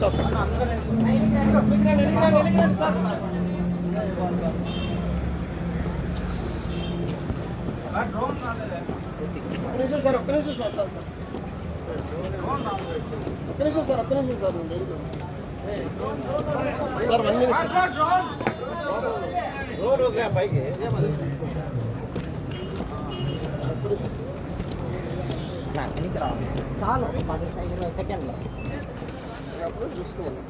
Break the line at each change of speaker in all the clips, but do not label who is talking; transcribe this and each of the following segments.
Sir ఒక్క నిమిషం sir sir sir ఒక్క నిమిషం సార్ ఒక్క నిమిషం sir sir one minute road వదిలే పైకి
చాలు పది సెకండ్లో
అప్పుడు చూసుకోవాలి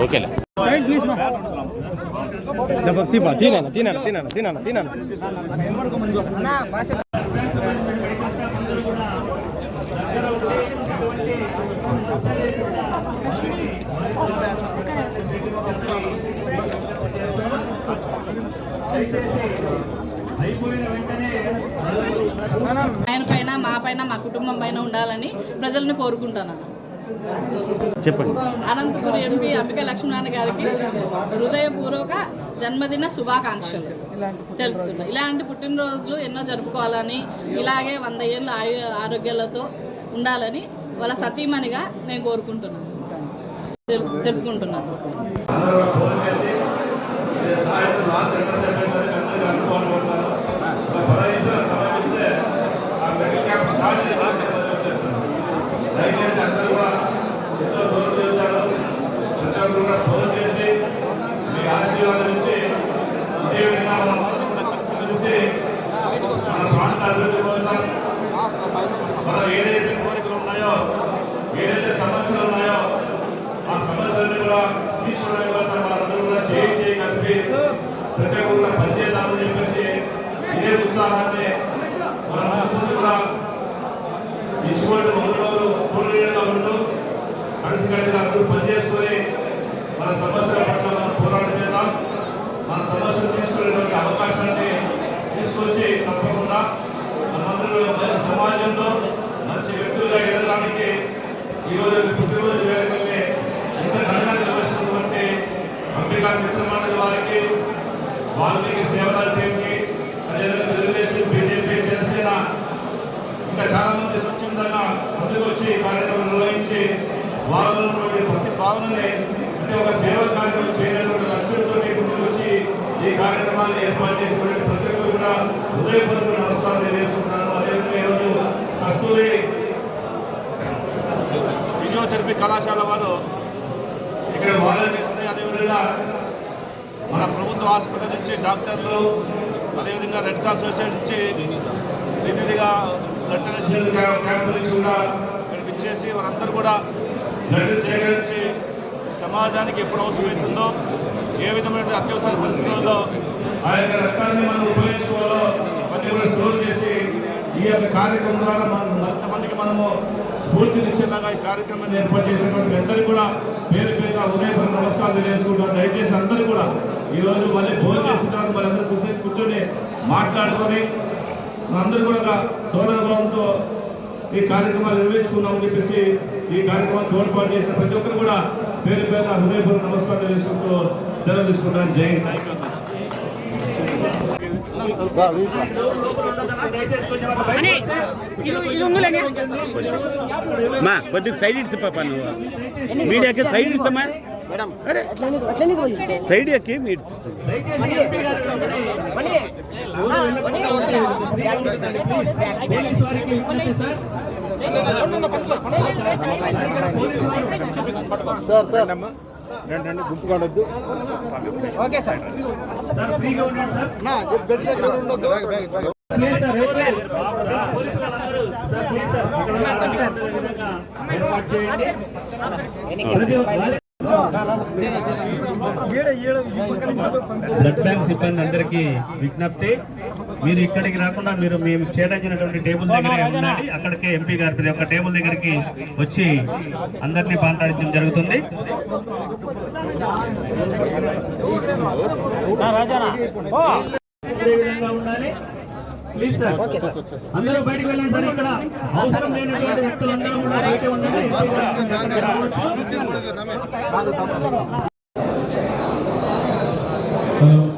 ఓకేలే తినన్న తినన్న తినన్న తినన్న
ఆయన పైన మా కుటుంబం పైన ఉండాలని ప్రజలను కోరుకుంటున్నాను
చెప్పండి.
అనంతపురం ఎంపీ అంబిక లక్ష్మీనారాయణ గారికి హృదయపూర్వక జన్మదిన శుభాకాంక్షలు. తెలుపుతున్నా. ఇలాంటి పుట్టినరోజులు ఎన్నో జరుపుకోవాలని ఇలాగే వంద ఏళ్ళు ఆయు ఆరోగ్యాలతో ఉండాలని వాళ్ళ సతీమణిగా నేను కోరుకుంటున్నాను తెలు- తెలుపుకుంటున్నాను
దయచేసి అందరూ కూడా ఎంతో దూరం చేశారు ప్రతి ఒక్కరు కూడా ఫోన్ చేసి మీ ఆశీర్వాదం ఇచ్చి ఇదే విధంగా మనం అందరం కూడా కలిసిమెలిసి మన ప్రాంత అభివృద్ధి కోసం మనం ఏదైతే కోరికలు ఉన్నాయో ఏదైతే సమస్యలు ఉన్నాయో ఆ సమస్యలను కూడా తీర్చుకోవడం మనందరూ కూడా చేయి చేయి కలిపి ప్రతి ఒక్కరు కూడా పనిచేద్దామని చెప్పేసి ఇదే ఉత్సాహాన్ని మనం ముందు కూడా ఇటువంటి ఒకరోజు పూర్వీయులుగా ఉంటూ కలిసికట్టుగా అందరూ పనిచేసుకొని మన సమస్యల పట్ల మనం పోరాటం చేద్దాం మన సమస్యలు తీసుకునేటువంటి అవకాశాన్ని తీసుకొచ్చి తప్పకుండా మనందరూ మంచి సమాజంలో మంచి వ్యక్తులుగా ఎదగడానికి ఈరోజు పుట్టినరోజు వాల్మీకి సేవల టీంకి అదేవిధంగా తెలుగుదేశం బీజేపీ జనసేన ఇంకా చాలా మంది స్వచ్ఛందంగా ముందుకు వచ్చి కార్యక్రమం నిర్వహించి వారిలో ప్రతి భావనని అంటే ఒక సేవ కార్యక్రమం చేయనటువంటి లక్ష్యంతో ముందుకు వచ్చి ఈ కార్యక్రమాన్ని ఏర్పాటు చేసినటువంటి ప్రతి ఒక్కరు కూడా హృదయపూర్వక నమస్కారం తెలియజేసుకుంటున్నాను అదేవిధంగా ఈరోజు కస్తూరి ఫిజియోథెరపీ కళాశాల వారు ఇక్కడ వాలంటీర్స్ని అదేవిధంగా ప్రభుత్వ ఆసుపత్రి నుంచి డాక్టర్లు అదేవిధంగా రెడ్ క్రాస్ సొసైటీ నుంచి సీనియర్గా డొనేషన్ క్యాంప్ నుంచి కూడా ఇచ్చేసి వారందరూ కూడా బ్లడ్ సేకరించి సమాజానికి ఎప్పుడు అవసరమవుతుందో ఏ విధమైన అత్యవసర పరిస్థితుల్లో ఆ యొక్క రక్తాన్ని మనం ఉపయోగించుకోవాలో ఇవన్నీ కూడా స్టోర్ చేసి ఈ యొక్క కార్యక్రమం ద్వారా మనం మరింతమందికి మనము స్ఫూర్తినిచ్చేలాగా ఈ కార్యక్రమాన్ని ఏర్పాటు చేసినటువంటి అందరికీ కూడా పేరు పేరుగా ఉదయపూర్వక నమస్కారాలు తెలియజేసుకుంటాను దయచేసి అందరూ కూడా ఈరోజు మళ్ళీ భోజనం చేసిన తర్వాత మళ్ళీ అందరూ కూర్చొని కూర్చొని మాట్లాడుకొని మనందరూ కూడా సోదర భావంతో ఈ కార్యక్రమాలు నిర్వహించుకున్నామని చెప్పేసి ఈ కార్యక్రమాన్ని తోడ్పాటు చేసిన ప్రతి ఒక్కరు కూడా పేరు పేరు హృదయపూర్వక నమస్కారం తెలుసుకుంటూ సెలవు తీసుకుంటాను జై
మా కొద్దిగా సైడ్ ఇడ్స్ పాప నువ్వు. మీడియాకి సైడ్ ఇడ్సమ్మా. సైడ్ ఎక్కి మీ
సార్ సార్. రెండు రెండు గుంపు కాడొద్దు.
Okay sir.
బెడ్ దగ్గర ఉండొద్దు? Bag bag bag.
Blood bank సిబ్బంది అందరికీ విజ్ఞప్తి. మీరు ఇక్కడికి రాకుండా మీరు మేము కేటాయించినటువంటి టేబుల్ దగ్గరే ఉండండి. అక్కడికే ఎంపీ గారి ప్రతి ఒక్క టేబుల్ దగ్గరికి వచ్చి అందరినీ మాట్లాడించడం జరుగుతుంది. ఇదే విధంగా ఉండాలి. ప్లీజ్ సార్ అందరూ బయటకు వెళ్ళండి సార్. ఇక్కడ అవసరం లేనటువంటి వ్యక్తులందరూ కూడా బయట ఉండండి.
হলো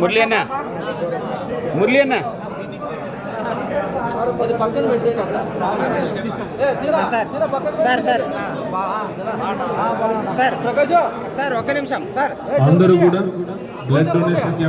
మురళి అన్న మురళి అన్న
సార్ సార్ సార్ సార్ ఒక్క నిమిషం. సార్.
అందరూ కూడా బ్లడ్ డొనేషన్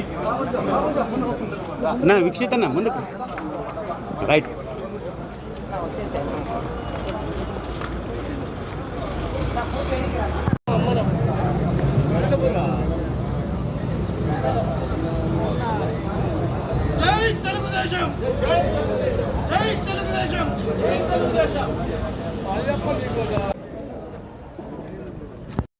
నా వీక్షిత అన్న ముందుకు. రైట్.
జై తెలుగుదేశం!